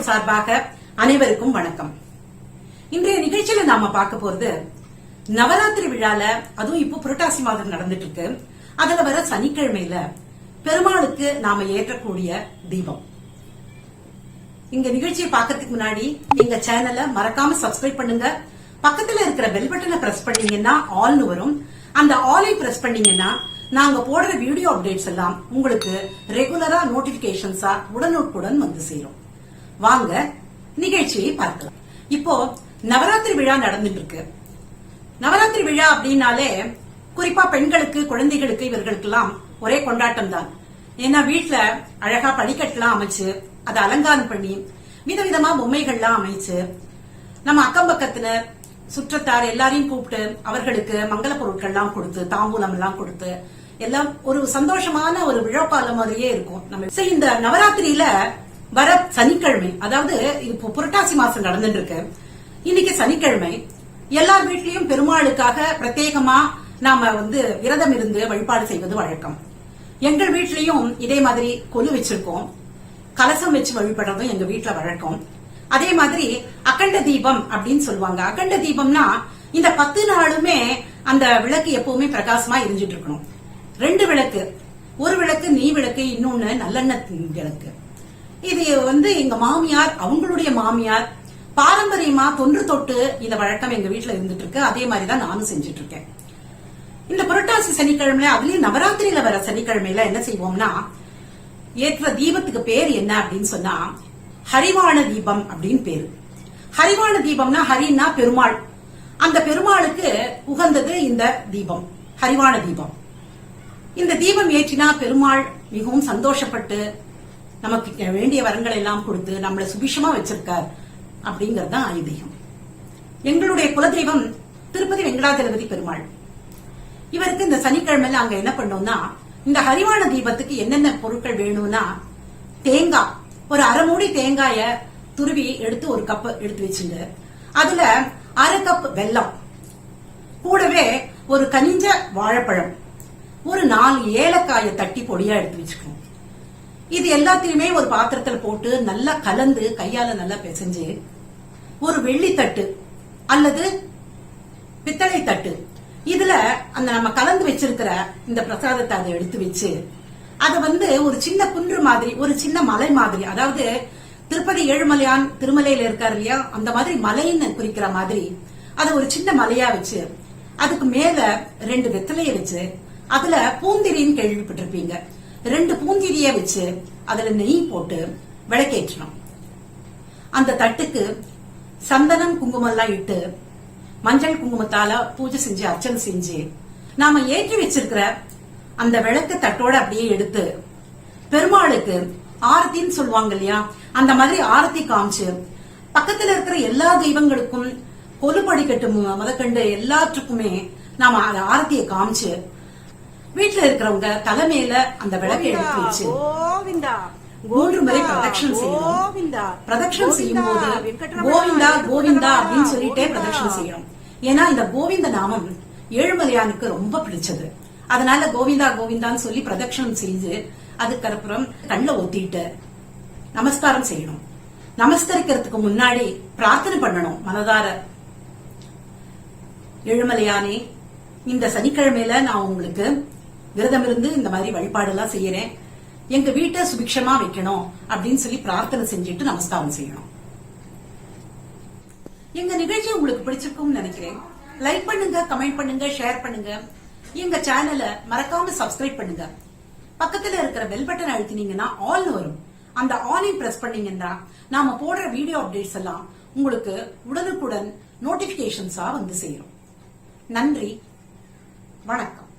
ஷோட் சார்பாக அனைவருக்கும் வணக்கம். இன்றைய நிகழ்ச்சியில நாம பார்க்க போறது நவராத்திரி விழால அதுவும் இப்போ புரட்டாசி மாதம் நடந்துட்டு இருக்கு அதுல வர சனிக்கிழமையில பெருமாளுக்கு நாம ஏற்றக்கூடிய தீபம். இங்க நிகழ்ச்சியை பாக்கிறதுக்கு முன்னாடி எங்க சேனலை மறக்காம சப்ஸ்கிரைப் பண்ணுங்க. பக்கத்துல இருக்கிற பெல் பட்டனை பிரஸ் பண்ணீங்கன்னா ஆல்னு வரும். அந்த ஆலை பிரஸ் பண்ணீங்கன்னா நாங்க போடுற வீடியோ அப்டேட்ஸ் எல்லாம் உங்களுக்கு ரெகுலரா நோட்டிபிகேஷன்ஸா உடனுக்குடன் வந்து சேரும். வாங்க நிகழ்ச்சியை பார்க்கலாம். இப்போ நவராத்திரி விழா நடந்துட்டு இருக்கு நவராத்திரி விழா அப்படின்னாலே குறிப்பா பெண்களுக்கு குழந்தைகளுக்கு இவர்களுக்கெல்லாம் ஒரே கொண்டாட்டம் தான் ஏன்னா வீட்டுல அழகா படிக்கட்டுலாம் அமைச்சு அதை அலங்காரம் பண்ணி விதவிதமா பொம்மைகள்லாம் அமைச்சு நம்ம அக்கம் பக்கத்துல சுற்றத்தார் எல்லாரையும் கூப்பிட்டு அவர்களுக்கு மங்கள பொருட்கள்லாம் கொடுத்து தாம்பூலம் எல்லாம் கொடுத்து எல்லாம் ஒரு சந்தோஷமான ஒரு விழாக்காலம் மாதிரியே இருக்கும். நம்ம சரி, இந்த நவராத்திரியில வர சனிக்கிழமை அதாவது இப்போ புரட்டாசி மாசம் நடந்துட்டு இருக்கு இன்னைக்கு சனிக்கிழமை எல்லார் வீட்லயும் பெருமாளுக்காக பிரத்யேகமா நாம வந்து விரதம் இருந்து வழிபாடு செய்வது வழக்கம். எங்கள் வீட்லயும் இதே மாதிரி கொலு வச்சிருக்கோம். கலசம் வச்சு வழிபடுறதும் எங்க வீட்டுல வழக்கம். அதே மாதிரி அகண்ட தீபம் அப்படின்னு சொல்லுவாங்க. அகண்ட தீபம்னா இந்த பத்து நாளுமே அந்த விளக்கு எப்பவுமே பிரகாசமா எரிஞ்சிட்டு இருக்கணும். ரெண்டு விளக்கு. ஒரு விளக்கு நீ விளக்கு இன்னொன்னு நல்லெண்ணெய் விளக்கு. இது வந்து எங்க மாமியார் அவங்களுடைய மாமியார் பாரம்பரியமா தொன்று தொட்டு இந்த வழக்கம் எங்க வீட்டுல இருந்துட்டு இருக்கு அதே மாதிரிதான் நானும் செஞ்சுட்டு இருக்கேன் இந்த புரட்டாசி சனிக்கிழமையில அதுலயும் நவராத்திரியில வர சனிக்கிழமையில என்ன செய்வோம்னா ஏற்ற தீபத்துக்கு பேர் என்ன அப்படின்னு சொன்னா ஹரிவாண தீபம் அப்படின்னு பேரு. ஹரிவாண தீபம்னா ஹரின்னா பெருமாள். அந்த பெருமாளுக்கு உகந்தது இந்த தீபம் ஹரிவாண தீபம். இந்த தீபம் ஏற்றினா பெருமாள் மிகவும் சந்தோஷப்பட்டு நமக்கு வேண்டிய வரங்களை எல்லாம் கொடுத்து நம்மளை சுபிஷமா வச்சிருக்கார் அப்படிங்கறது தான் ஐதீகம் எங்களுடைய குலதெய்வம் திருப்பதி வெங்கடாஜலபதி பெருமாள். இவருக்கு இந்த சனிக்கிழமையில அங்க என்ன பண்ணோம்னா இந்த ஹரிவாண தீபத்துக்கு என்னென்ன பொருட்கள் வேணும்னா தேங்காய். ஒரு அரை மூடி தேங்காய துருவி எடுத்து ஒரு கப் எடுத்து வச்சுங்க. அதுல அரை கப் வெல்லம். கூடவே ஒரு கனிஞ்ச வாழைப்பழம். ஒரு நாலு ஏலக்காயை தட்டி பொடியா எடுத்து வச்சுக்கணும். இது எல்லாத்தையுமே ஒரு பாத்திரத்துல போட்டு நல்லா கலந்து கையால நல்லா பிசைஞ்சு ஒரு வெள்ளித்தட்டு அல்லது பித்தளை தட்டு இதுல அந்த நம்ம கலந்து வச்சிருக்கிற இந்த பிரசாதத்தை அதை எடுத்து வச்சு அத வந்து ஒரு சின்ன குன்று மாதிரி ஒரு சின்ன மலை மாதிரி அதாவது திருப்பதி ஏழுமலையான் திருமலையில இருக்காரு இல்லையா அந்த மாதிரி மலைன்னு குறிக்கிற மாதிரி அதை ஒரு சின்ன மலையா வச்சு அதுக்கு மேல ரெண்டு வெத்தலையை வச்சு அதுல பூந்திரின்னு கேள்விப்பட்டிருப்பீங்க. ரெண்டு பூந்திரிய வச்சு அதுல நெய் போட்டு விளக்கேற்றணும். அந்த தட்டுக்கு சந்தனம் குங்குமம் எல்லாம் இட்டு மஞ்சள் குங்குமத்தால பூஜை செஞ்சு அர்ச்சனை செஞ்சு நாம ஏற்றி வச்சிருக்கிற அந்த விளக்கு தட்டோட அப்படியே எடுத்து பெருமாளுக்கு ஆரத்தின்னு சொல்லுவாங்க இல்லையா? அந்த மாதிரி ஆரத்தி காமிச்சு பக்கத்துல இருக்கிற எல்லா தெய்வங்களுக்கும் கொலுப்படிக்கட்டு மு- முதற்கண்டு எல்லாத்துக்குமே நாம அந்த ஆரத்தியை காமிச்சு வீட்டுல இருக்கிறவங்க தலைமையில அந்த விளக்கை எடுத்து வச்சு மூன்று முறை பிரதட்சணம் செய்யணும். பிரதட்சணம் செய்யும் போது கோவிந்தா கோவிந்தா அப்படின்னு சொல்லிட்டே. பிரதட்சணம் செய்யணும். ஏன்னா இந்த கோவிந்த நாமம் ஏழுமலையானுக்கு ரொம்ப பிடிச்சது. அதனால கோவிந்தா கோவிந்தான்னு சொல்லி பிரதட்சணம் செய்து அதுக்கப்புறம் கண்ணில் ஒத்திட்டு நமஸ்காரம் செய்யணும். நமஸ்கரிக்கிறதுக்கு முன்னாடி பிரார்த்தனை பண்ணணும் மனதார. ஏழுமலையானே இந்த சனிக்கிழமையில நான் உங்களுக்கு விரதம் இருந்து இந்த மாதிரி வழிபாடு எல்லாம் செய்யறேன். எங்க வீட்டை சுபிக்ஷமா வைக்கணும் அப்படின்னு சொல்லி பிரார்த்தனை செஞ்சுட்டு நமஸ்காரம் செய்யணும். எங்க நிகழ்ச்சி உங்களுக்கு பிடிச்சிருக்கும்னு நினைக்கிறேன். லைக் பண்ணுங்க கமெண்ட் பண்ணுங்க ஷேர் பண்ணுங்க. எங்க சேனலை மறக்காம சப்ஸ்கிரைப் பண்ணுங்க. பக்கத்துல இருக்கிற பெல் பட்டன் அழுத்தினீங்கன்னா ஆல் வரும். அந்த ஆலை பிரஸ் பண்ணீங்கன்னா நாம போடுற வீடியோ அப்டேட்ஸ் எல்லாம் உங்களுக்கு உடனுக்குடன் நோட்டிபிகேஷன்ஸா வந்து சேரும். நன்றி. வணக்கம்.